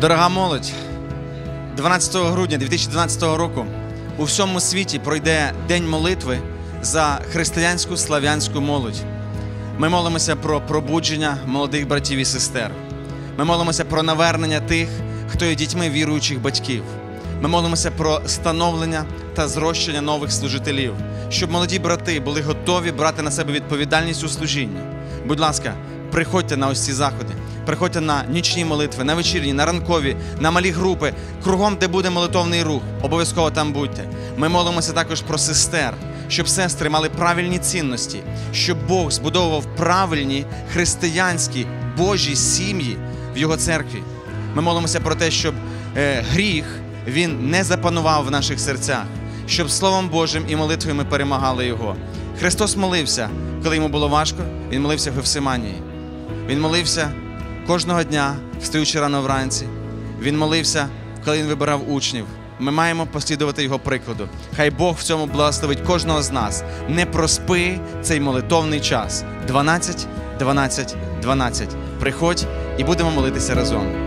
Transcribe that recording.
Дорога молодь, 12 грудня 2012 року у всьому світі пройде День молитви за християнську слав'янську молодь. Ми молимося про пробудження молодих братів і сестер. Ми молимося про навернення тих, хто є дітьми віруючих батьків. Ми молимося про становлення та зрощення нових служителів, щоб молоді брати були готові брати на себе відповідальність у служінні. Будь ласка, приходьте на ось ці заходи, приходьте на нічні молитви, на вечірні, на ранкові, на малі групи, кругом, де буде молитовний рух. Обов'язково там будьте. Ми молимося також про сестер, щоб сестри мали правильні цінності, щоб Бог збудовував правильні християнські Божі сім'ї в його церкві. Ми молимося про те, щоб е, гріх він не запанував в наших серцях, щоб Словом Божим і молитвою ми перемагали його. Христос молився, коли йому було важко, він молився в Гефсиманії. Він молився кожного дня, встаючи рано вранці. Він молився, коли він вибирав учнів. Ми маємо послідувати його прикладу. Хай Бог в цьому благословить кожного з нас. Не проспи цей молитовний час. 12, 12, 12. Приходь і будемо молитися разом.